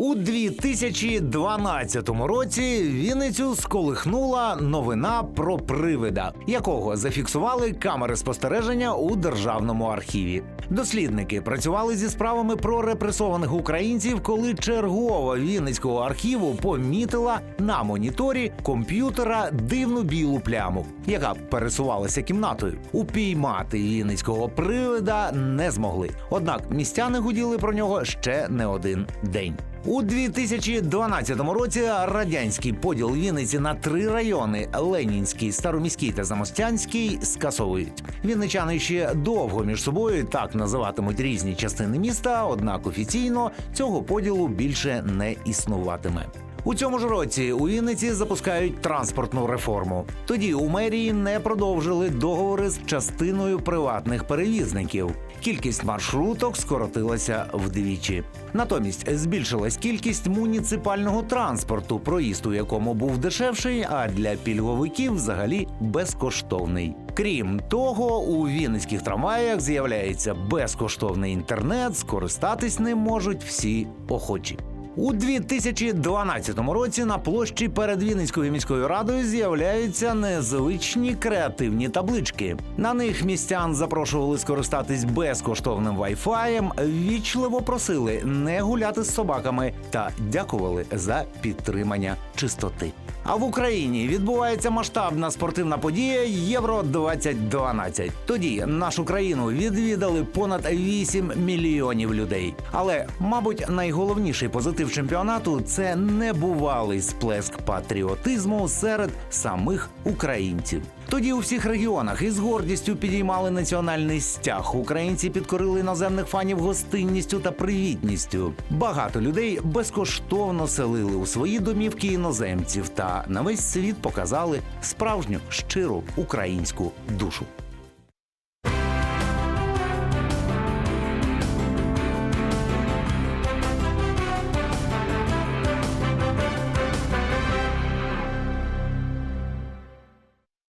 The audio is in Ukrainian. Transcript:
У 2012 році Вінницю сколихнула новина про привида, якого зафіксували камери спостереження у державному архіві. Дослідники працювали зі справами про репресованих українців, коли чергова Вінницького архіву помітила на моніторі комп'ютера дивну білу пляму, яка пересувалася кімнатою. Упіймати Вінницького привида не змогли. Однак містяни гуділи про нього ще не один день. У 2012 році радянський поділ Вінниці на три райони Ленінський, Староміський та Замостянський скасовують. Вінничани ще довго між собою так називатимуть різні частини міста, однак офіційно цього поділу більше не існуватиме. У цьому ж році у Вінниці запускають транспортну реформу. Тоді у мерії не продовжили договори з частиною приватних перевізників. Кількість маршруток скоротилася вдвічі. Натомість збільшилась кількість муніципального транспорту, проїзд у якому був дешевший, а для пільговиків взагалі безкоштовний. Крім того, у вінницьких трамваях з'являється безкоштовний інтернет, скористатись ним можуть всі охочі. У 2012 році на площі перед Вінницькою міською радою з'являються незвичні креативні таблички. На них містян запрошували скористатись безкоштовним вайфаєм, вічливо просили не гуляти з собаками та дякували за підтримання чистоти. А в Україні відбувається масштабна спортивна подія Євро 2012 Тоді нашу країну відвідали понад 8 мільйонів людей. Але, мабуть, найголовніший позитив чемпіонату це небувалий сплеск патріотизму серед самих українців. Тоді у всіх регіонах із гордістю підіймали національний стяг. Українці підкорили іноземних фанів гостинністю та привітністю. Багато людей безкоштовно селили у свої домівки іноземців та на весь світ показали справжню щиру українську душу.